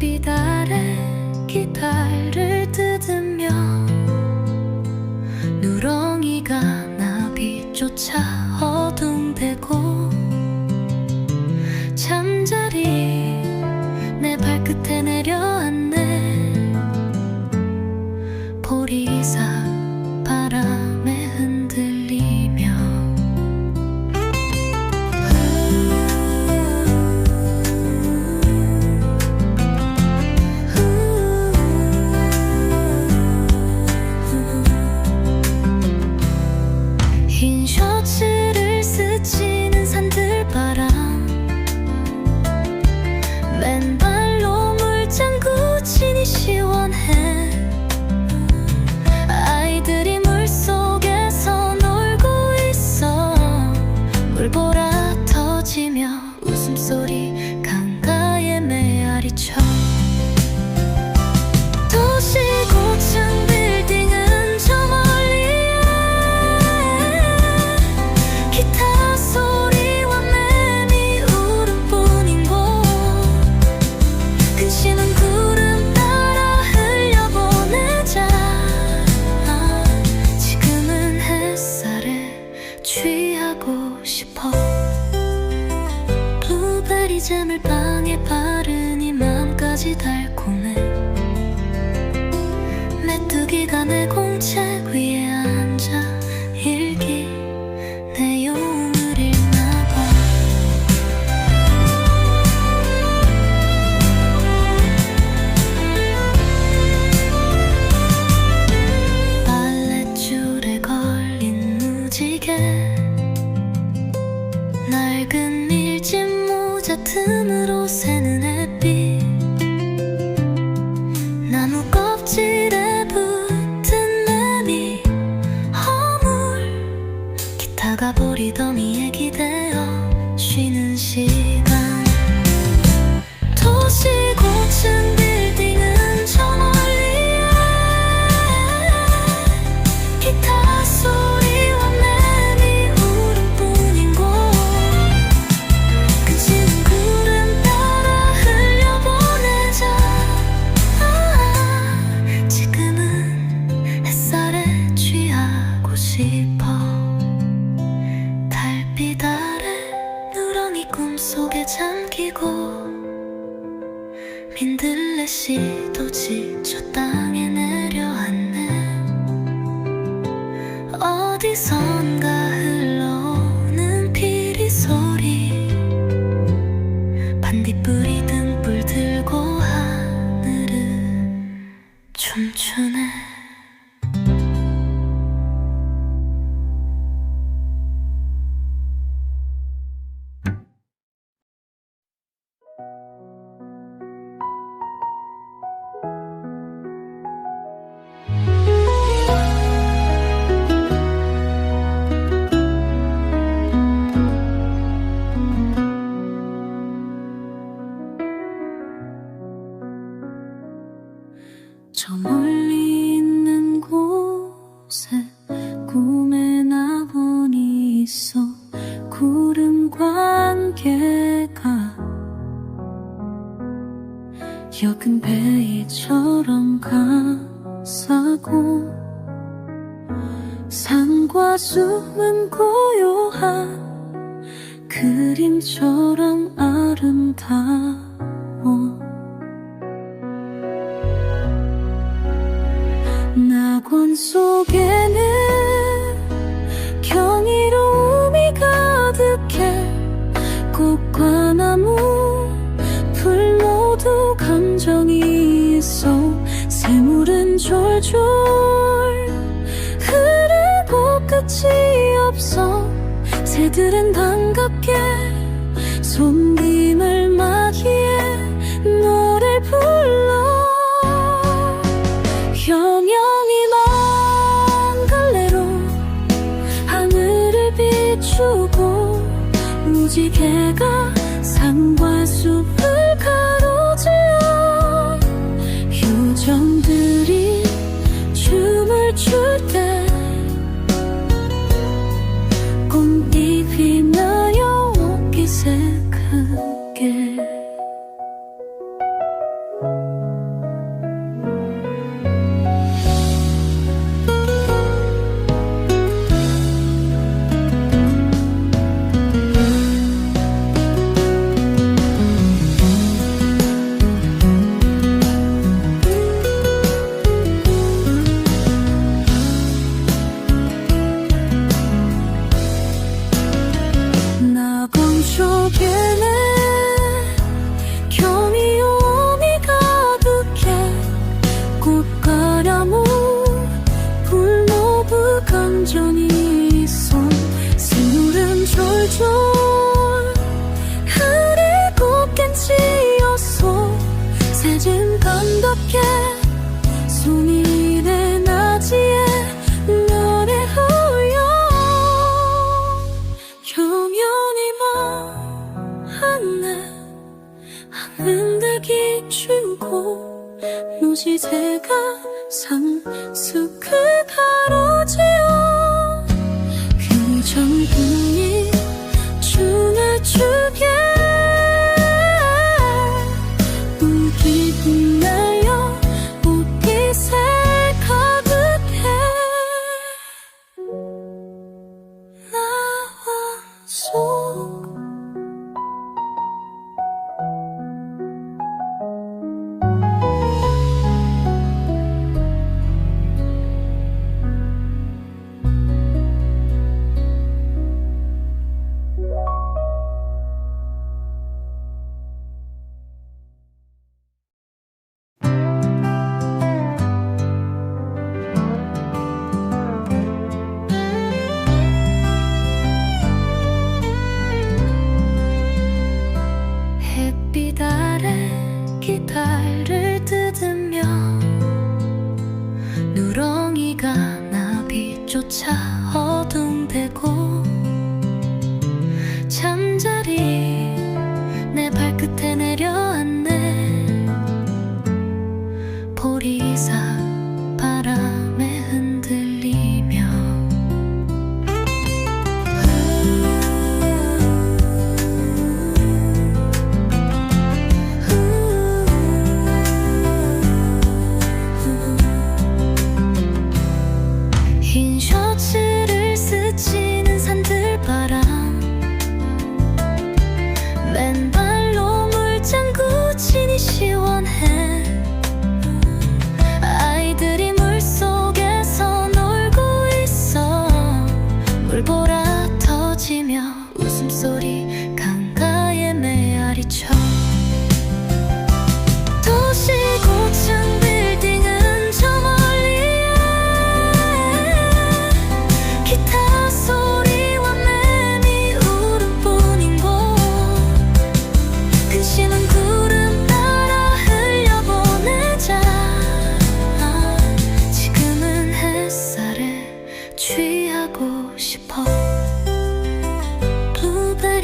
햇빛 아래 깃발을 뜯으며 누렁이가 나비 쫓아 어둠되고 터지며 웃음소리 강가에 메아리쳐. 도시 고층 빌딩은 저 멀리에 기타 소리와 매미 울음뿐인 곳. 근심은 구름 따라 흘려보내자. 지금은 햇살에 취하고 싶어 잼을 빵에 바르니 마음까지 달콤 지쳐 땅에 내 관계가 역은 베이처럼 감싸고 산과 숲은 고요한 그림처럼 아름다워. 낙원 속에는 졸졸 흐르고 끝이 없어. 새들은 반갑게 손님을 맞이해 노래 불러. 형형이 먼 갈래로 하늘을 비추고 무지개가 산과 숲을 온전히 손새누른 졸졸. 하늘 곱게 지었소 새진 건덥게. 손이 내 나지에 너를 후여 경연히 멍하네. 흔들기 주고 노지새가 산수크 가로지어. 그 长的夜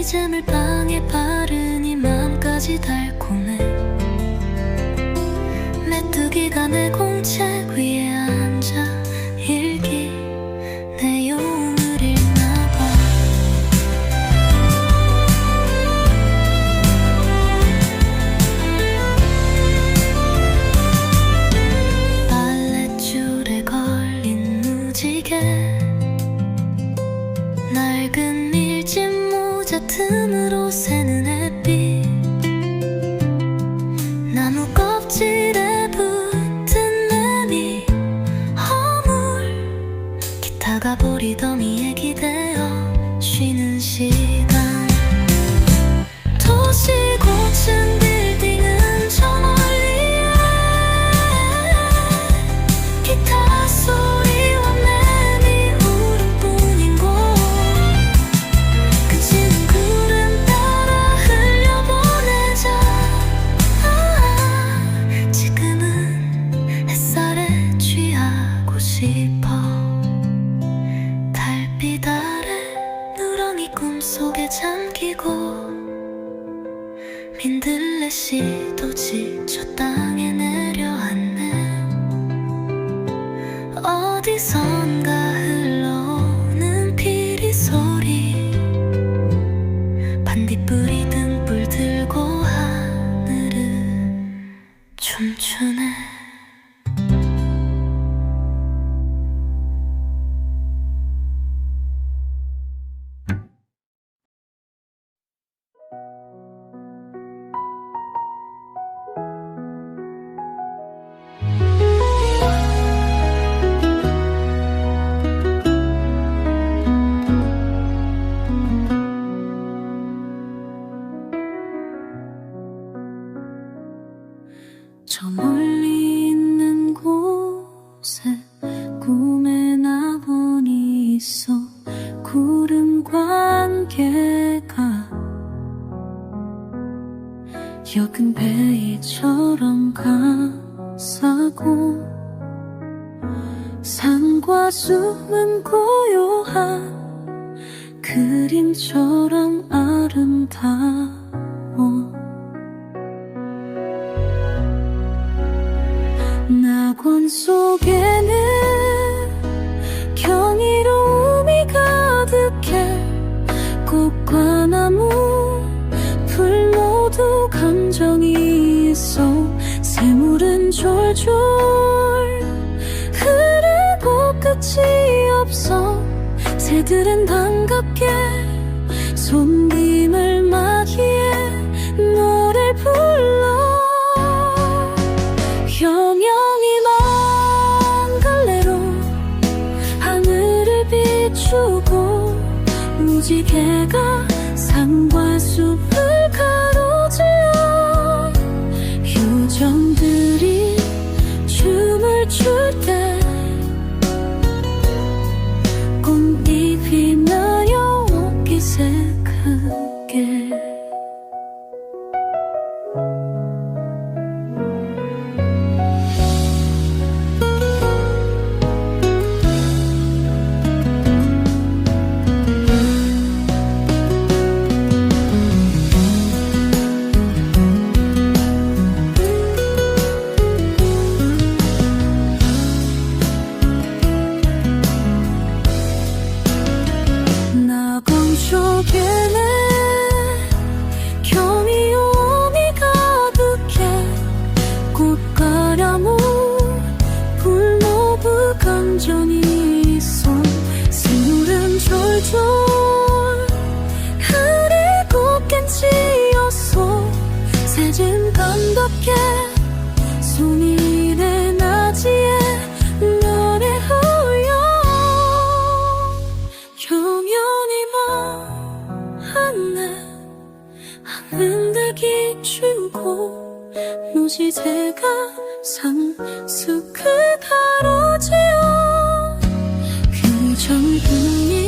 이제물 방에 바르니 마음까지 달콤해. 메뚜기가 내 공책 위 민들레 시도 지쳐 땅에 내려 안개가 역은 베이처럼 가사고 산과 숲은 고요한 그림처럼 아름다워 낙원 속에는 졸졸 흐르고 끝이 없어. 새들은 반갑게 손님을 맞이해 노래 불러. 형형이 먼 갈래로 하늘을 비추고 무지개가 산과 숲 하늘들기 주고 무지개가 상수크 가로지어 그 정분이